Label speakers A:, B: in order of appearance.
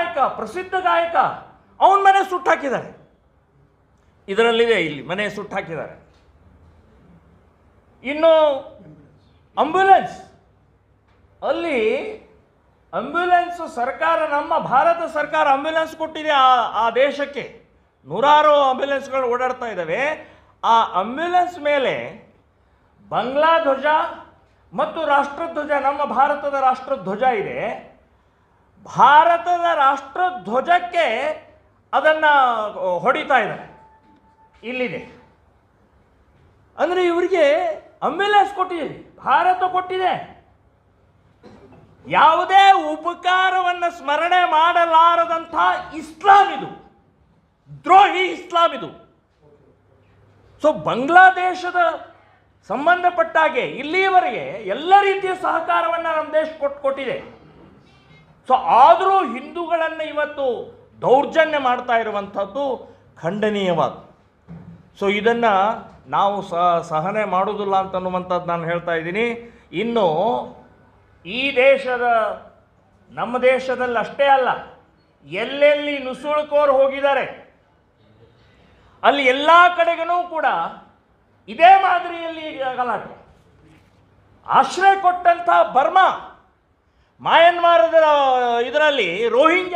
A: ನಾಯಕ ಪ್ರಸಿದ್ಧ ಗಾಯಕ, ಅವನ ಮನೆ ಸುಟ್ಟು ಹಾಕಿದ್ದಾರೆ. ಇದರಲ್ಲಿದೆ ಇಲ್ಲಿ ಮನೆ ಸುಟ್ಟು ಹಾಕಿದ್ದಾರೆ. ಇನ್ನು ಅಂಬ್ಯುಲೆನ್ಸ್ ಅಲ್ಲಿ ಅಂಬ್ಯುಲೆನ್ಸ್ ಸರ್ಕಾರ, ನಮ್ಮ ಭಾರತ ಸರ್ಕಾರ ಅಂಬ್ಯುಲೆನ್ಸ್ ಕೊಟ್ಟಿದೆ ಆ ಆ ದೇಶಕ್ಕೆ. ನೂರಾರು ಅಂಬ್ಯುಲೆನ್ಸ್ಗಳು ಓಡಾಡ್ತಾ ಇದ್ದಾವೆ. ಆ ಅಂಬ್ಯುಲೆನ್ಸ್ ಮೇಲೆ ಬಂಗ್ಲಾ ಧ್ವಜ ಮತ್ತು ರಾಷ್ಟ್ರಧ್ವಜ, ನಮ್ಮ ಭಾರತದ ರಾಷ್ಟ್ರಧ್ವಜ ಇದೆ. ಭಾರತದ ರಾಷ್ಟ್ರಧ್ವಜಕ್ಕೆ ಅದನ್ನು ಹೊಡಿತಾ ಇದ್ದಾರೆ. ಇಲ್ಲಿದೆ. ಅಂದರೆ ಇವರಿಗೆ ಅಂಬ್ಯುಲೆನ್ಸ್ ಕೊಟ್ಟಿದೆ ಭಾರತ ಕೊಟ್ಟಿದೆ. ಯಾವುದೇ ಉಪಕಾರವನ್ನು ಸ್ಮರಣೆ ಮಾಡಲಾರದಂಥ ಇಸ್ಲಾಂ ಇದು. ದ್ರೋಹಿ ಇಸ್ಲಾಂ ಇದು. ಸೊ, ಬಾಂಗ್ಲಾದೇಶದ ಸಂಬಂಧಪಟ್ಟಾಗೆ ಇಲ್ಲಿಯವರೆಗೆ ಎಲ್ಲ ರೀತಿಯ ಸಹಕಾರವನ್ನು ನಮ್ಮ ದೇಶ ಕೊಟ್ಟು ಕೊಟ್ಟಿದೆ. ಸೊ ಆದರೂ ಹಿಂದೂಗಳನ್ನು ಇವತ್ತು ದೌರ್ಜನ್ಯ ಮಾಡ್ತಾ ಇರುವಂಥದ್ದು ಖಂಡನೀಯವಾದ. ಸೊ ಇದನ್ನು ನಾವು ಸಹ ಸಹನೆ ಮಾಡೋದಿಲ್ಲ ಅಂತನ್ನುವಂಥದ್ದು ನಾನು ಹೇಳ್ತಾ ಇದ್ದೀನಿ. ಇನ್ನು ಈ ದೇಶದ, ನಮ್ಮ ದೇಶದಲ್ಲಿ ಅಷ್ಟೇ ಅಲ್ಲ, ಎಲ್ಲೆಲ್ಲಿ ನುಸುಳುಕೋರು ಹೋಗಿದ್ದಾರೆ, ಅಲ್ಲಿ ಎಲ್ಲ ಕಡೆಗೂ ಕೂಡ ಇದೇ ಮಾದರಿಯಲ್ಲಿ ಗಲಾಟೆ. ಆಶ್ರಯ ಕೊಟ್ಟಂಥ ಬರ್ಮಾ ಮಯನ್ಮಾರದ ಇದರಲ್ಲಿ ರೋಹಿಂಗ್ಯ